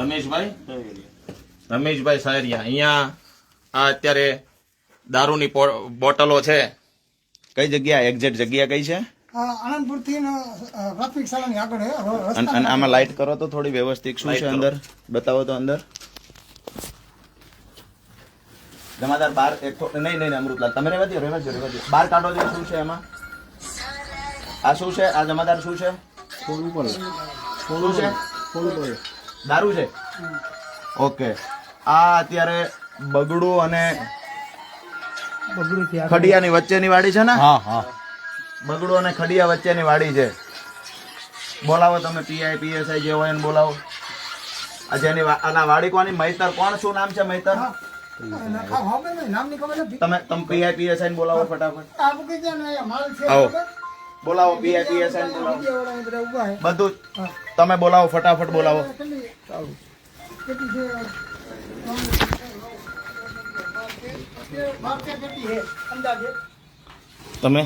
રમેશભાઈ? રમેશભાઈ સાયરિયા. અહીંયા આ અત્યારે દારૂની બોટલો છે. કઈ જગ્યા એક્ઝેક્ટ જગ્યા કઈ છે? આનંદપુરથી પ્રાથમિક શાળાની આગળ અને આમાં લાઇટ કરો તો થોડી વ્યવસ્થિત શું છે અંદર? બતાવો તો અંદર. જમાદાર બાર એક નહીં નહીં નહીં, અમૃતલાલ તમે રહેવા દો રહેવા દો રહેવા દો બાર કાઢો છો શું છે એમાં? આ શું છે? આ જમાદાર શું છે? શું છે? દારૂ છે? ઓકે આ અત્યારે બગડું અને ખડિયાની વચ્ચેની વાડી છે ને? હા હા. બગડું અને ખડિયા વચ્ચેની વાડી છે. બોલાવો તમે પીઆઈ પીએસઆઈ જે હોય એને બોલાવો. આ જેની વા- આના વાડી કોની? મૈતર. કોણ શું નામ છે મૈતર? તમે તમે પીઆઈ પીએસઆઈ ને બોલાવો ફટાફટ? બોલાવો પીઆઈ પીએસઆઈ બોલાવો. બધા. તમે બોલાવો ફટાફટ બોલાવો. તમે?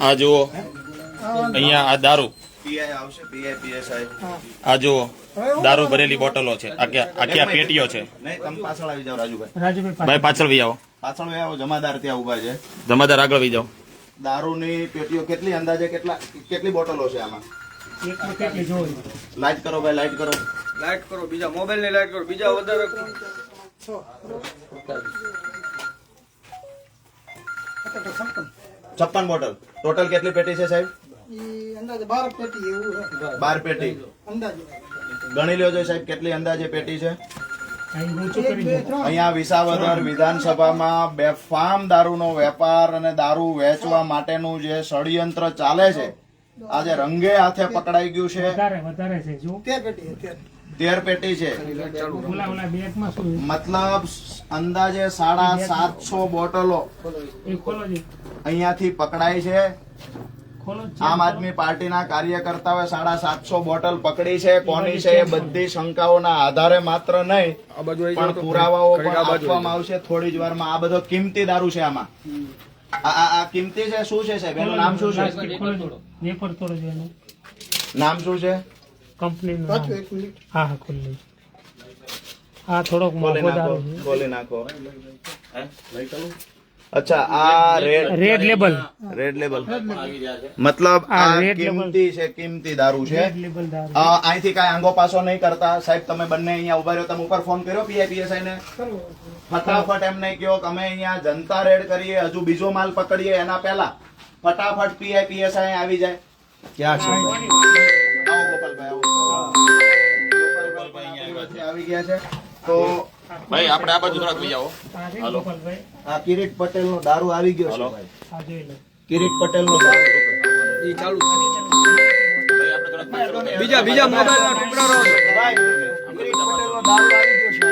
આ જુઓ. અહીંયા આ દારૂ. આ જુઓ. દારૂ ભરેલી બોટલો છે. આખી પેટીઓ છે? નહીં તમે પાછળ આવી જાઓ રાજુભાઈ. ભાઈ પાછળ વી આવો. પાછળ આવો જમાદાર ત્યાં ઊભા છે. જમાદાર આગળ વી જાઓ. દારૂની પેટીઓ કેટલી અંદાજે કેટલા કેટલી બોટલો છે આમાં? લાઈટ કરો ભાઈ લાઈટ કરો. લાઈટ કરો બીજા મોબાઈલની લાઈટ કરો બીજા વધારે છપ્પન બોટલ. ટોટલ કેટલી પેટી છે સાહેબ? બાર પેટી બાર પેટી. અંદાજે. ગણી લેજો સાહેબ કેટલી અંદાજે પેટી છે? અહીંયા વિસાવદર વિધાનસભામાં બેફામ દારૂનો વેપાર અને દારૂ વેચવા માટેનું જે ષડયંત્ર ચાલે છે આજે રંગે હાથે પકડાઈ ગયું છે. વધારે વધારે છે તેર પેટી છે, તેર. તેર પેટી છે. ઓલા ઓલા બેગમાં શું મતલબ અંદાજે સાડા સાતસો બોટલો અહીંયાથી પકડાઈ જ. છે. આમ આદમી પાર્ટીના કાર્યકર્તાઓએ સાડા સાતસો બોટલ પકડી છે. કોની છે એ બધી શંકાઓના આધારે માત્ર નહીં પણ પુરાવાઓ પણ આપવામાં આવશે થોડી જ વારમાં. આ બધો કિંમતી દારૂ છે આમાં. આ કિંમતી છે શું છે સાહેબ? એનું નામ શું છે? નામ શું છે? કંપનીનું પાછું નામ. એક મિનિટ. હા હા ખુલ્લી આ થોડોક બોલી નાખો બોલી નાખો. અચ્છા આ red red label red label મતલબ આ. કિંમતી છે કિંમતી દારૂ છે. અહીંથી કાંઈ આંગો પાસો નહીં કરતા. સાહેબ તમે બંને અહીંયા ઊભા રહ્યો. તમે ઉપર ફોન કર્યો પીઆઈપીએસઆઈ ને? ફટાફટ એમ નહીં કહો કે અમે અહીંયા જનતા રેડ કરીએ હજુ બીજો માલ પકડીએ એના પહેલા. ફટાફટ પીઆઈપીએસઆઈ આવી જાય. ક્યાં છે? આવો ગોપાલભાઈ આવો. ગોપાલભાઈ આવી ગયા છે. તો ભાઈ આપણે આ બાજુ થોડાક વી આવો આ આ કિરીટ પટેલ નો દારૂ આવી ગયો છે ભાઈ. કિરીટ પટેલ નો દારૂ. એ ચાલુ છે. બીજા બીજા મોબાઈલ ના ટુકડા રહો કિરીટ પટેલ નો દારૂ આવી ગયો છે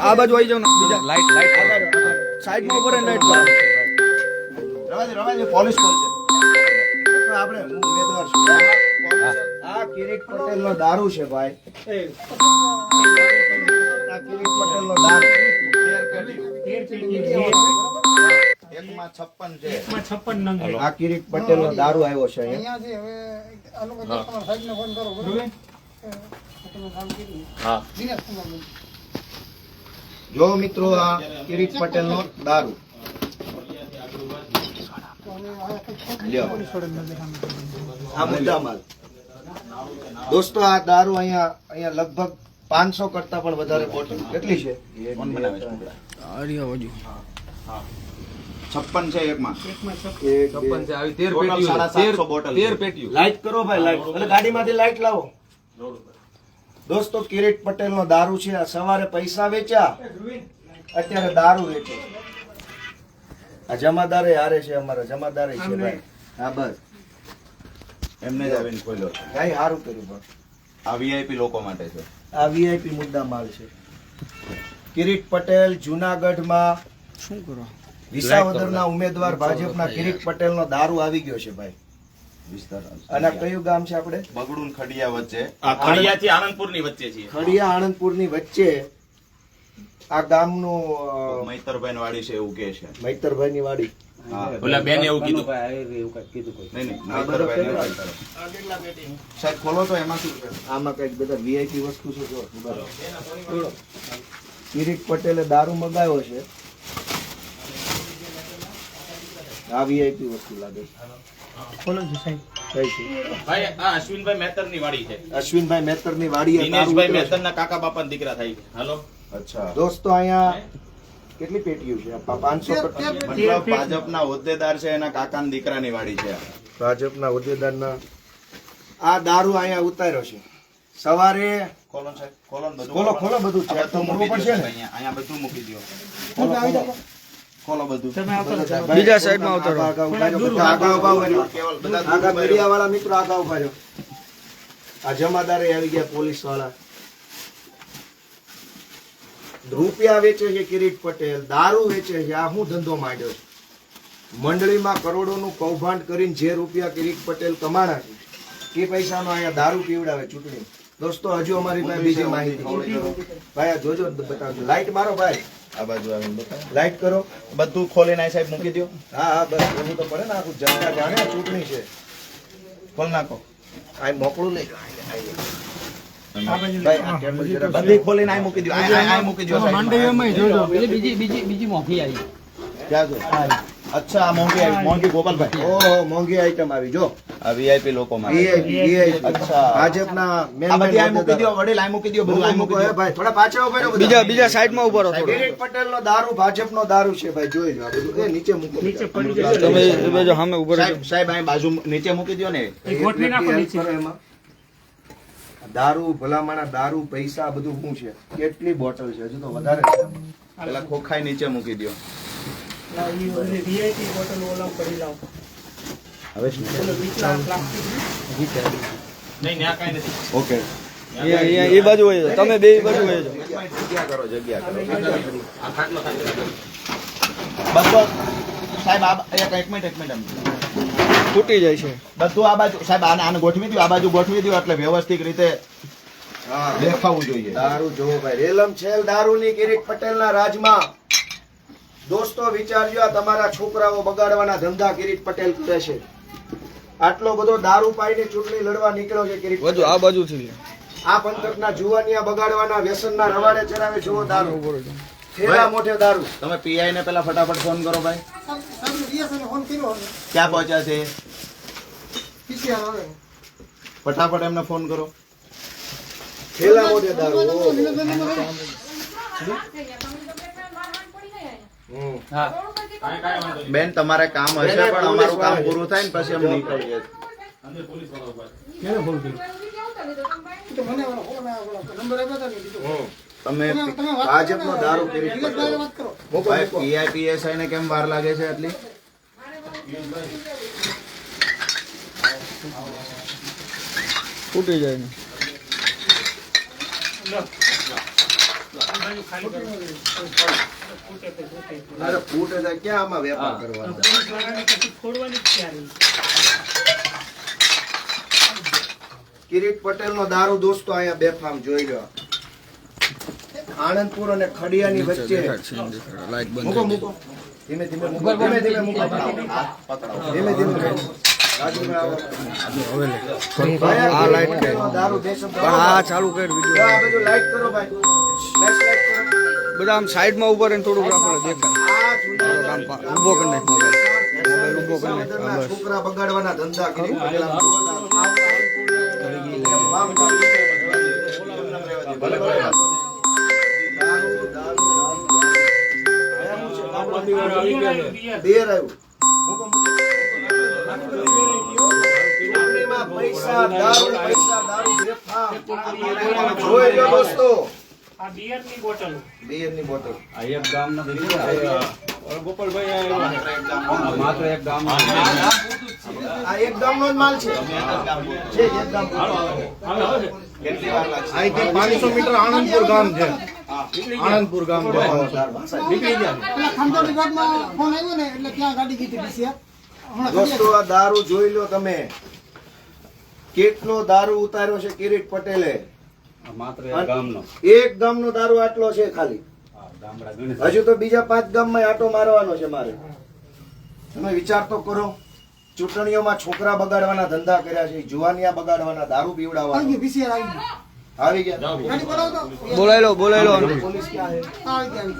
આ બાજુ આવી જાવ ને. બીજા. લાઈટ લાઈટ સાઈડમાં ઉપર લાઈટ રવાજી, રવાજી, પોલીસ કોલ છે. આપણે હું ઉમેદવાર છું. આ કિરીટ પટેલ નો દારૂ છે ભાઈ. આ કિરીટ પટેલ નો દારૂ. આ કિરીટ પટેલ નો દારૂ આવ્યો છે જો મિત્રો આ કિરીટ પટેલ નો દારૂ લ્યો. આ મુદ્દા માલ દોસ્તો આ દારૂ અહીંયા અહીંયા લગભગ પાંચસો કરતા પણ વધારે બોટલ. કેટલી છે? છપ્પન છે એકમાં એકમાં છપ્પન એક, બે, છપ્પન છે આવી તેર પેટીઓ સાતસો બોટલ તેર પેટીઓ. લાઈટ કરો ભાઈ લાઈટ એટલે ગાડીમાંથી લાઈટ લાવો. દોસ્તો કિરીટ પટેલ નો દારૂ છે. આ સવારે પૈસા વેચ્યા. અત્યારે દારૂ વેચે. આ જમાદારે હારે છે અમારા જમાદારે છે ભાઈ. હા બસ. એમને જ આવીને ખોલ્યો છે. ભાઈ સારું કર્યું પણ. આ વીઆઈપી લોકો માટે છે. આ વીઆઈપી મુદ્દા માલ છે. કિરીટ પટેલ જુનાગઢમાં શું કરો? વિસાવદરના ઉમેદવાર ભાજપના કિરીટ પટેલનો દારૂ આવી ગયો છે ભાઈ. અને કયું ગામ છે આપણે? બગડું ખડિયા વચ્ચે. ખડિયાથી આનંદપુરની વચ્ચે છે ખડિયા આણંદપુરની વચ્ચે આ ગામનું મૈતરભાઈ વાડી છે એવું કે છે. મૈતરભાઈની વાડી. હા. ઓલા બેન એવું કીધું. સાહેબ ખોલો તો એમાં શું આમાં કંઈક બધા વીઆઈપી વસ્તુ છે જો બરાબર કિરીટ પટેલે દારૂ મગાવ્યો છે. આ વીઆઈપી વસ્તુ લાગે છે. ખોલો છો સાહેબ. ભાઈ આ અશ્વિનભાઈ મેતરની વાડી છે. અશ્વિનભાઈ મેતરની ની વાડી દિનેશભાઈ છે. કાકા બાપાના દીકરા થાય હાલો. અચ્છા. દોસ્તો અહીંયા કેટલી પેટીઓ છે? પાંચસો મતલબ ભાજપના હોદ્દેદાર છે એના કાકાના દીકરાની વાડી છે. આ. ભાજપના હોદ્દેદારના આ દારૂ અહીંયા ઉતાર્યો છે. સવારે સાહેબ ખોલો બધું ખોલો ખોલો. બધું. છે તો મૂકવું મૂકી પડશે ને? અહીંયા અહીંયા બધું મૂકી દો. ખોલો, બધું. બીજા સાઈડમાં ઉતારો. આગા, આગા ઊભા બધા મીડિયા વાળા મિત્રો આગા ઊભા રહ્યો આ જમાદારે આવી ગયા પોલીસવાળા રૂપિયા વેચે છે કિરીટ પટેલ દારૂ વેચે છે આ હું ધંધો માંડ્યો છું. મંડળીમાં કરોડોનું કૌભાંડ કરીને જે રૂપિયા કિરીટ પટેલ કમાણા છે એ પૈસાનો અહીંયા દારૂ પીવડાવે ચૂંટણી. દોસ્તો હજુ અમારી પાસે બીજી માહિતી ભાઈ આ જોજો બતાવજો. લાઈટ મારો ભાઈ. આ બાજુ આવીને બતાવો. લાઈટ કરો. બધું ખોલીને આ સાહેબ મૂકી દો હા હા બસ. એવું તો પડે ને આખું જનતા જાણે ચૂંટણી છે. ખોલ નાખો. આ મોકળું નહીં બધી ખોલીને આ મૂકી દો આ આ- આ મૂકી દો સાઈડમાં. બીજી બીજી બીજી મોંઘી આવી. ક્યાં અચ્છા મોંઘી આવી. મોંઘી ગોપાલભાઈ. ઓહો મોંઘી આઈટમ આવી. જો. આ વીઆઈપી લોકો માટે VIP, VIP. અચ્છા. ભાજપના main આ બધી આ મૂકી દો વડીલ આ મૂકી દો બધું આ મૂકી દો ભાઈ થોડા પાછા ઊભા રહો બધા. બીજા બીજા સાઈડમાં ઊભો રહો થોડો. કિરીટ પટેલનો દારૂ ભાજપનો દારૂ છે ભાઈ જોઈ લો આ બધું. એ નીચે મૂકો. નીચે પડી તમે સામે ઊભા સાહેબ બાજુ નીચે મૂકી દો ને. ગોઠવી નાખો નીચે. એમાં. દારૂ ભલામણા દારૂ પૈસા બધું શું છે? કેટલી બોટલ છે? હજુ તો વધારે છે. પેલા ખોખાઈ નીચે મૂકી દો હવે ઓકે એ અહીંયા એ બાજુ હોય છે. તમે બે બાજુ હોય જગ્યા કરો. જગ્યા કરો સાહેબ આ એક મિનિટ એક મિનિટ. તૂટી જાય છે. બધું આ બાજુ સાહેબ આને આને ગોઠવી દો આ બાજુ ગોઠવી દો એટલે વ્યવસ્થિત રીતે દેખાવું જોઈએ. દારૂ જોવો ભાઈ. રેલમ છેલ દારૂની કિરીટ પટેલના રાજમાં. દોસ્તો વિચારજો આ તમારા છોકરાઓ બગાડવાના ધંધા કિરીટ પટેલ કરે છે. આટલો બધો દારૂ પાઈને ચૂંટણી લડવા નીકળ્યો છે કિરીટ બાજુ આ આ બાજુથી આ પંથકના જુવાનિયા બગાડવાના વ્યસનના રવાડે ચડાવે જુઓ દારૂ. ફેરા મોઢે દારૂ. તમે પીઆઈ ને પેલા ફટાફટ ફોન કરો ભાઈ. ને. ક્યાં પહોંચ્યા છે? ફટાફટ એમને ફોન કરો. બેન તમારે કામ હશે પણ અમારું કામ પૂરું થાય ને પછી અમે નીકળીએ. ને. તમે ભાજપ કરો. દારૂ. પીઆઈપીએસઆઈ ને કેમ વાર લાગે છે એટલી જાય ને. ફૂટે તો ફૂટે. અરે ફૂટે જાય ક્યાં આમાં વેપાર કરવાનો? પટેલનો દારૂ દોસ્તો અહીંયા બેફામ જોઈ લો આણંદપુર અને ખડિયાની વચ્ચે. મૂકો મૂકો. ધીમે ધીમે મૂકો ધીમે કર બધું કરો કરો. આમ સાઈડમાં ઊભા રહીને થોડુંક રાખો દેખાય. ઊભો કરી નાખ મોબાઈલ. મોબાઈલ કરી નાખ. છોકરા બગાડવાના ધંધા કિરીટ બેર આવ્યું. મૂકો, મૂકો. ચૂંટણીમાં પૈસા દારૂ પૈસા દારૂ બેફામ. જોઈ લો દોસ્તો. આ બિયરની બોટલ બેરની બોટલ આ એક ગામનો જ માલ છે. છે. એક ગામ કેટલી વાર લાગશે? અહીંથી પાંચસો મીટર આણંદપુર ગામ છે. આણંદપુર ગામ છે પેલા ખાનગી વિભાગમાં ફોન આવ્યો ને એટલે ત્યાં ગાડી કીધી દોસ્તો આ દારૂ જોઈ લો તમે. કેટલો દારૂ ઉતાર્યો છે કિરીટ પટેલે? એક ગામનો. દારૂ આટલો છે ખાલી. હજુ તો બીજા પાંચ ગામમાં આટો મારવાનો છે મારે. તમે વિચાર તો કરો. ચૂંટણીઓમાં છોકરા બગાડવાના ધંધા કર્યા છે જુવાનિયા બગાડવાના દારૂ પીવડાવવા પીવડાવવાના આવી ગયા. ગાડી બોલાવો તો. બોલાવી લો બોલાવી લો પોલીસ ક્યાં છે આવી ગયા આવી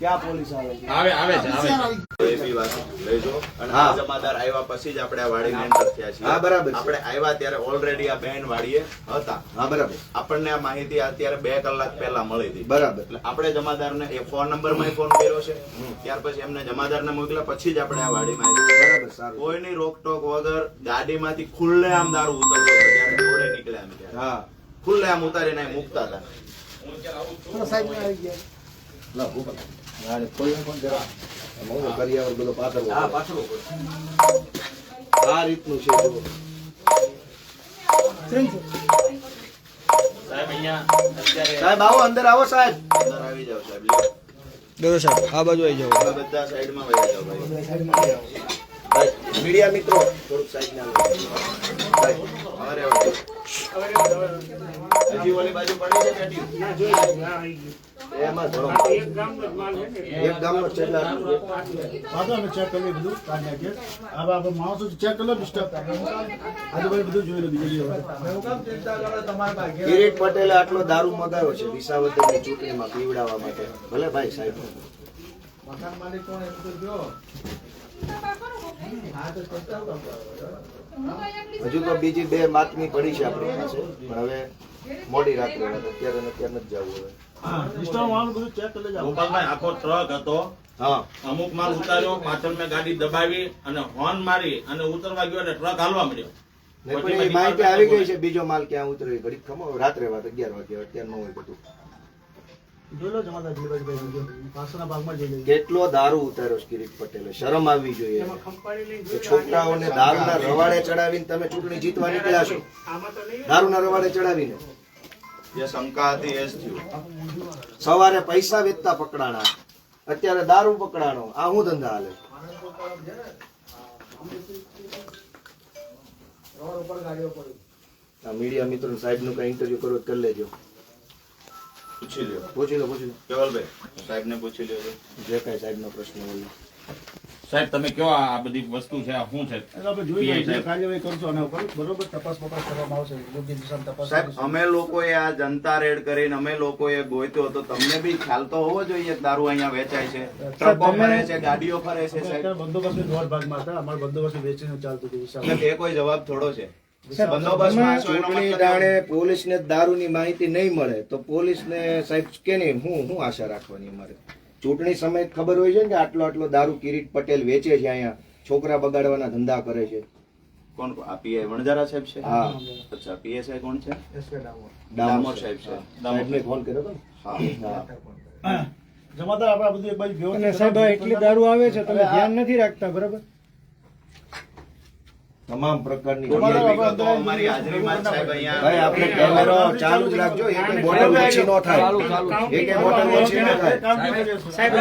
ગયા. પોલીસ આવે? આવે આવે આવે પીસીઆર આવી તો એ બી વાત લેજો. અને હા. આ જમાદાર આવ્યા પછી જ આપણે આ વાડીને enter થયા છીએ. હા, બરાબર છે. આપણે આવ્યા ત્યારે ઓલરેડી આ બેન વાડીએ હતા. હા બરાબર. આપણને આ માહિતી અત્યારે બે કલાક પહેલા મળી હતી. બરાબર. એટલે આપણે જમાદારને એ ફોન નંબરમાં ફોન કર્યો છે. ત્યાર પછી એમને જમાદાર ને મોકલ્યા પછી જ આપણે આ વાડી માં બરાબર સારું. કોઈની રોકટોક વગર ગાડીમાંથી ખુલ્લે આમ દારૂ ઉતરતો નીકળ્યા હા. ખુલ્લે આમ ઉતારીને મૂકતા હતા. સાહેબ આવી ગયા? લા કોણ જરા કરી કરિયાવર બધો પાથરવો હા પડે. આ રીતનું છે જુઓ. સાહેબ અહીંયા સાહેબ આવો અંદર આવો સાહેબ. અંદર આવી જાઓ સાહેબ. દોરો સાહેબ આ બાજુ આવી જાઓ. હવે બધા સાઈડમાં વહી ભાઈ. મીડિયા મિત્રો. થોડુંક સાઈડ ના અરે હજી ઓલી બાજુ પડી છે? ના જોઈ લો, આવી ગયું. એમાં ધરો એક ગામનો માલ છે એક ગામનો ચેલા વાંધો અમે ચેક કરી બધું કાઢ નાખીએ માણસો ચેક કરી લો ડિસ્ટર્બ આજુબાજુ બધું જોઈ લો બીજું કિરીટ પટેલે આટલો દારૂ મગાવ્યો છે વિસાવદરની ચૂંટણીમાં પીવડાવવા માટે. ભલે ભાઈ સાહેબ. હજુ તો બીજી બે બાતમી પડી છે આપણી પાસે પણ હવે મોડી રાત્રે અત્યારે અત્યારે નથી જવું હવે. ડિસ્ટર્બ વાળું બધું ચેક કરી લેજો. ગોપાલભાઈ આખો ટ્રક હતો. હા. અમુક માલ ઉતાર્યો પાછળ મેં ગાડી દબાવી અને હોર્ન મારી અને ઉતરવા ગયો એટલે ટ્રક હાલવા મળ્યો માહિતી આવી ગઈ છે બીજો માલ ક્યાં ઉતરે ઘડીક ખમો રાત્રે વાત અગિયાર વાગે અત્યારે ન હોય બધું. કેટલો દારૂ ઉતાર્યો કિરીટ પટેલે? શરમ આવવી જોઈએ. છોકરાઓને દારૂના રવાડે ચડાવીને તમે ચૂંટણી જીતવા નીકળ્યા છો દારૂના રવાડે ચડાવીને. જે શંકા હતી એ જ થયું. સવારે પૈસા વેચતા પકડાણા. અત્યારે દારૂ પકડાણો. આ હું ધંધા હાલે? આ મીડિયા મિત્રો સાહેબનું કઈ ઇન્ટરવ્યુ કરો તો કરી લેજો. પૂછી લ્યો. પૂછી લો પૂછી લો. કેવલભાઈ? સાહેબ ને પૂછી લ્યો જે કઈ સાહેબ નો પ્રશ્ન હોય. સાહેબ તમે કયો આ બધી વસ્તુ છે? આ શું છે? આપણે જોઈએ સાહેબ. કાર્યવાહી કરશો આના ઉપર બરોબર? તપાસ બપાસ કરવામાં આવશે. યોગ્ય દિશામાં તપાસ સાહેબ. અમે લોકોએ આ જનતા રેડ કરીને અમે લોકોએ ગોત્યો તો તમને બી ખ્યાલ તો હોવો જોઈએ કે દારૂ અહીંયા વેચાય છે. ટ્રકો ફરે છે ગાડીઓ ફરે છે સાહેબ. બંદોબસ્ત દોઢ ભાગમાં હતા. અમારે બંદોબસ્ત વેચીને ચાલતું હતું એ કોઈ જવાબ થોડો છે છો. ચૂંટણી દાડે પોલીસને દારૂની માહિતી નહીં મળે તો પોલીસને સાહેબ કે નહીં હું હું આશા રાખવાની અમારે? ચૂંટણી સમય ખબર હોય છે ને કે આટલો આટલો દારૂ કિરીટ પટેલ વેચે છે અહીંયા છોકરા બગાડવાના ધંધા કરે છે. કોણ? આ પીઆઈ વણજારા સાહેબ છે? હા. અચ્છા પીએસઆઈ કોણ છે? ડામોર. સાહેબ. છે. સાહેબને ફોન કર્યો તો હા. હા. જમાદાર આપણે બધું એક બાજુ સાહેબ એટલી દારૂ આવે છે તમે ધ્યાન નથી રાખતા બરાબર? તમામ પ્રકારની તમારા એ વિગતો અમારી હાજરીમાં સાહેબ અહીંયા ભાઈ આપણે કેમેરો ચાલુ જ રાખજો એક બોટલ ઓછી ન થાય એક બોટલ ઓછી ન થાય. સાહેબ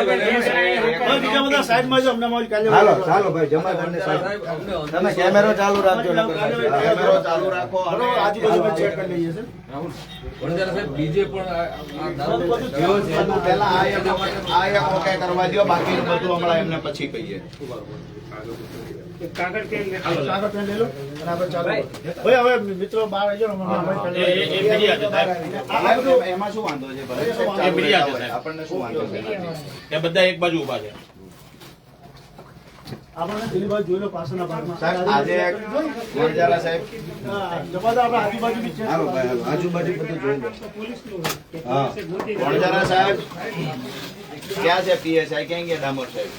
બીજા બધા સાઈડમાં જો અમને હાલો ચાલો ભાઈ જમાદારને સાહેબ તમે કેમેરો ચાલુ રાખજો કેમેરો ચાલુ રાખો હાલો આજુબાજુ ચેક કરી લઈએ બધું પહેલા આ એક આ એક વખત કરવા દો બાકી બધું હમણાં એમને પછી કહીએ કાગળ પેન લઈ લો. અને આપણે ભાઈ હવે મિત્રો બહાર આવી જાઓ ને અમારી કાર્યવાહી આ- આ બધું એમાં શું વાંધો છે. આપણને શું વાંધો છે? એ બધા એક બાજુ ઊભા છે. આજુબાજુ બધું જોઈ લો. વણજારા સાહેબ. ક્યાં છે પીએસઆઈ ક્યાં ગયા ડામોર સાહેબ?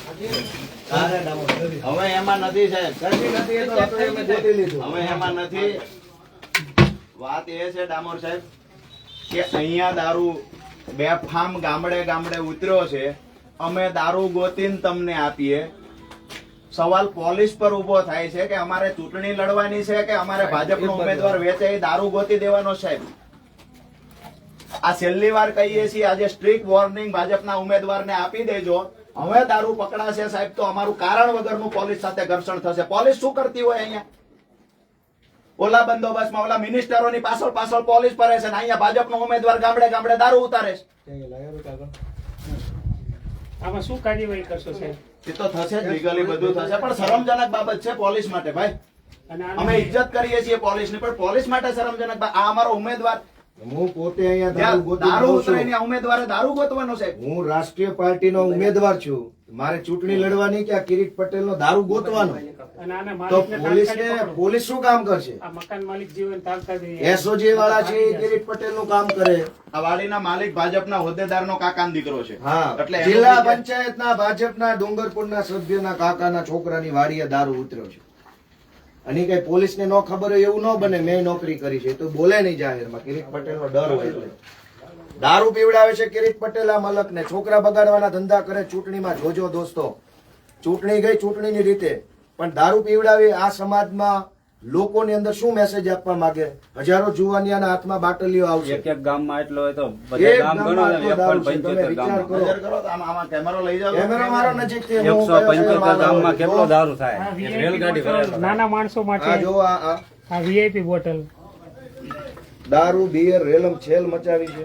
હવે એમાં નથી સાહેબ. હવે એમાં નથી. વાત એ છે ડામોર સાહેબ કે અહીંયા દારૂ બેફામ ગામડે ગામડે ઉતર્યો છે. અમે દારૂ ગોતીને તમને આપીએ. સવાલ પોલીસ પર ઊભો થાય છે કે અમારે ચૂંટણી લડવાની છે કે અમારે ભાજપનો ઉમેદવાર વેચે દારૂ ગોતી દેવાનો સાહેબ? આ છેલ્લી વાર કહીએ છીએ આજે સ્ટ્રીક વોર્નિંગ ભાજપના ઉમેદવારને આપી દેજો. હવે દારૂ પકડાશે સાહેબ તો અમારું કારણ વગરનું પોલીસ સાથે ઘર્ષણ થશે. પોલીસ શું કરતી હોય અહીંયા? ઓલા બંદોબસ્તમાં ઓલા મિનિસ્ટરોની પાછળ પાછળ પોલીસ ફરે છે ને અહીંયા ભાજપનો ઉમેદવાર ગામડે ગામડે દારૂ ઉતારે છે. આમાં શું કાર્યવાહી કરશો સાહેબ? એ તો થશે જ લીગલી બધું થશે પણ શરમજનક બાબત છે પોલીસ માટે ભાઈ. અમે ઇજ્જત કરીએ છીએ પોલીસની પણ પોલીસ માટે શરમજનક આ અમારો ઉમેદવાર હું પોતે અહીંયા દારૂ ગોતી દારૂ ઉમેદવારે ગોતવાનો છે. હું રાષ્ટ્રીય પાર્ટીનો ઉમેદવાર છું. મારે ચૂંટણી લડવાની કે આ કિરીટ દારૂ ગોતવાનો? તો પોલીસ શું કામ કરશે? આ મકાન માલિક જીવન એસઓજી વાળા છે એ કિરીટ પટેલનું કામ કરે. આ વાડીના માલિક ભાજપના હોદ્દેદારનો કાકાનો દીકરો છે. હા. એટલે જિલ્લા પંચાયતના ભાજપના ડુંગરપુરના સભ્યના કાકાના છોકરાની વાડીએ દારૂ ઉતર્યો છે. અને કઈ પોલીસને ન ખબર હોય એવું ન બને, મેં નોકરી કરી છે. તો બોલે નહીં જાહેરમાં. કિરીટ પટેલનો ડર હોય દારૂ પીવડાવે છે કિરીટ પટેલ આ મલકને. છોકરા બગાડવાના ધંધા કરે, ચૂંટણીમાં જોજો દોસ્તો. ચૂંટણી ગઈ ચૂંટણીની રીતે. પણ દારૂ પીવડાવી આ સમાજમાં લોકોની અંદર શું મેસેજ આપવા માંગે? હજારો જુવાનિયાના હાથમાં બાટલીઓ આવશે. એક એક ગામમાં એટલો હોય તો ગામ ગણો ગામમાં. દારૂ આમાં કેમેરો લઈ કેમેરો મારો ગામમાં કેટલો થાય? રેલગાડી નાના માણસો માટે. જો આ વીઆઈપી બોટલ દારૂ બિયર રેલમ છેલ મચાવી છે.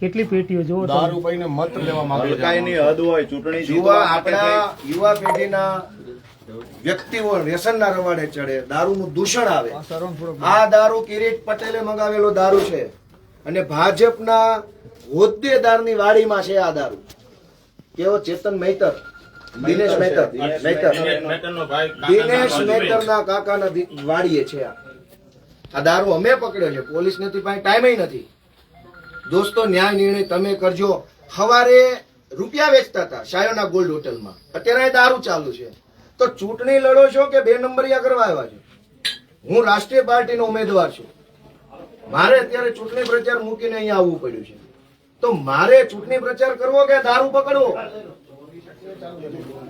કેટલી પેટીઓ જોવો. દારૂ પીને મત લેવા માંગે છે. ની હદ હોય ચૂંટણી જીતવા આપણા યુવા પેઢીના વ્યક્તિઓ વ્યસનના રવાડે ચડે દારૂનું દૂષણ આવે. આ દારૂ કિરીટ પટેલે મંગાવેલો દારૂ છે. અને ભાજપના હોદ્દેદારની વાડીમાં છે આ દારૂ. કેવો? ચેતન મહેતર દિનેશ મહેતર મહેતર દિનેશ મહેતરના કાકાના વાડીએ છે આ. આ દારૂ અમે પકડ્યો છે. પોલીસ નથી પાસે ટાઈમ નથી. દોસ્તો ન્યાય નિર્ણય તમે કરજો. સવારે રૂપિયા વેચતા હતા શાયોના ગોલ્ડ હોટલમાં. અત્યારે દારૂ ચાલુ છે. તો ચૂંટણી લડો છો કે બે નંબરિયા કરવા આવ્યા છો? હું રાષ્ટ્રીય પાર્ટીનો ઉમેદવાર છું. મારે અત્યારે ચૂંટણી પ્રચાર મૂકીને અહીંયા આવવું પડ્યું છે. તો મારે ચૂંટણી પ્રચાર કરવો કે દારૂ પકડવો?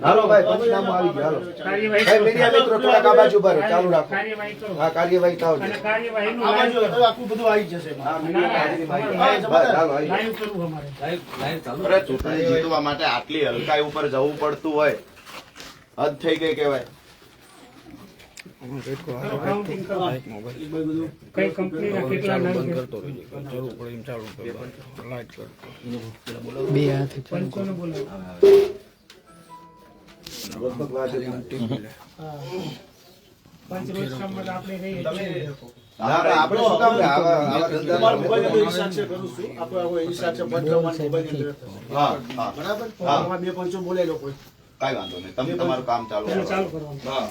હાલો ભાઈ પંચનામું આવી ગયું. હાલો. ભાઈ મીડિયા મિત્રો થોડાક આ બાજુ ચાલુ રાખો. હા કાર્યવાહી થાવ. આખું બધું આવી જશે. ચૂંટણી જીતવા માટે આટલી હલકાઈ ઉપર જવું પડતું હોય. હદ થઈ ગઈ કહેવાય. આપણે શું કામ હા બરાબર? બે પંચો બોલે લોકો કઈ વાંધો નહીં. તમે તમારું કામ ચાલુ હા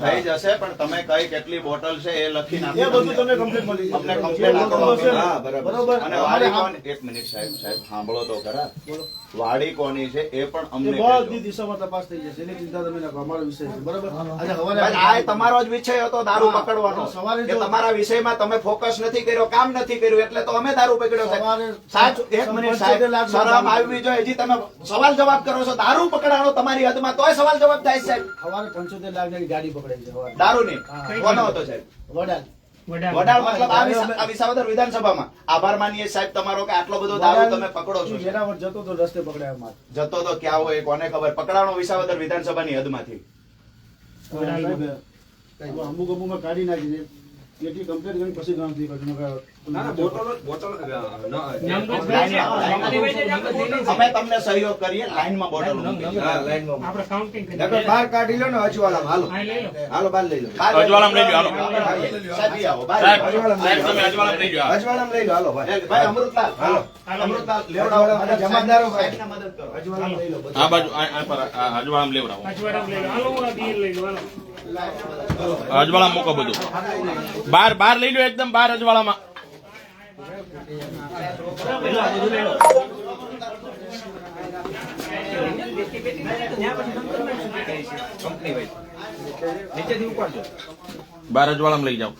થઈ જશે. પણ તમે કઈ કેટલી બોટલ છે એ લખી એ બધું તમને. કમ્પ્લીટ મળી જશે. અમને જે complaint આપો. બોટલો છે ને, હા, બરાબર. બરોબર. અને કોની એક મિનિટ સાહેબ સાહેબ સાંભળો તો ખરા. વાડી કોની છે એ પણ અમને બધી દિશામાં તપાસ થઈ જશે. એની ચિંતા તમે ના અમારો વિષય છે. બરાબર? આજે હવારે આ તમારો જ વિષય હતો દારૂ પકડવાનો. સવારે જો- તમારા વિષયમાં તમે ફોકસ નથી કર્યો કામ નથી કર્યું એટલે તો અમે દારૂ પકડ્યો છે. સવારે સાહેબ એક મિનિટ સાહેબ શરમ આવી જોઈએ હજી તમે સવાલ જવાબ કરો છો. દારૂ પકડાણો તમારી હદમાં તોય સવાલ જવાબ થાય સાહેબ. સવારે પંચોતેર લાખની ગાડી પકડાઈ છે દારૂ ની કોનો હતો સાહેબ? વડાલ. વડાળ મતલબ આ વિસાવદર વિધાનસભામાં. આભાર માનીએ સાહેબ તમારો કે આટલો બધો દારૂ તમે પકડો છો વેરાવળ જતો તો રસ્તે પકડાયો માર. જતો તો ક્યાં હોય કોને ખબર? પકડાણો વિસાવદર વિધાનસભાની હદમાંથી. અમુક અમુક કાઢી નાખી છે એટલી કમ્પ્લેટ કરી પછી કરી અમે તમને સહયોગ કરીએ લાઈનમાં બોટલ મૂકી. હા, લાઈનમાં. આપણે કાઉન્ટિંગ બહાર કાઢી લો ને અજવાળામાં. હાલો. હા, લઈ લો. હાલો બહાર લઈ લો. બહાર લઈ લો, હાલો. સાહેબ, ઈ આવો, બહાર. આવો. અજવાળામાં લઈ લો. તમે લઈ જાઓ. અજવાળામાં લઈ લો હાલો ભાઈ. ભાઈ અમૃતલાલ. હાલો. અમૃતલાલ લેવડાવો. અજવાળા જમાદારો ભાઈ. મદદ કરો અજવાળામાં લઈ લો આ બાજુ આ- આ પર આ લેવડાવો. અજવાળામાં લઈ લો. હાલો આ બિયર લઈ લો હાલો. અજવાળામાં મૂકો બધું. બાર બાર લઈ લો એકદમ બાર અજવાળામાં. બાર વાળા લઈ જાઓ.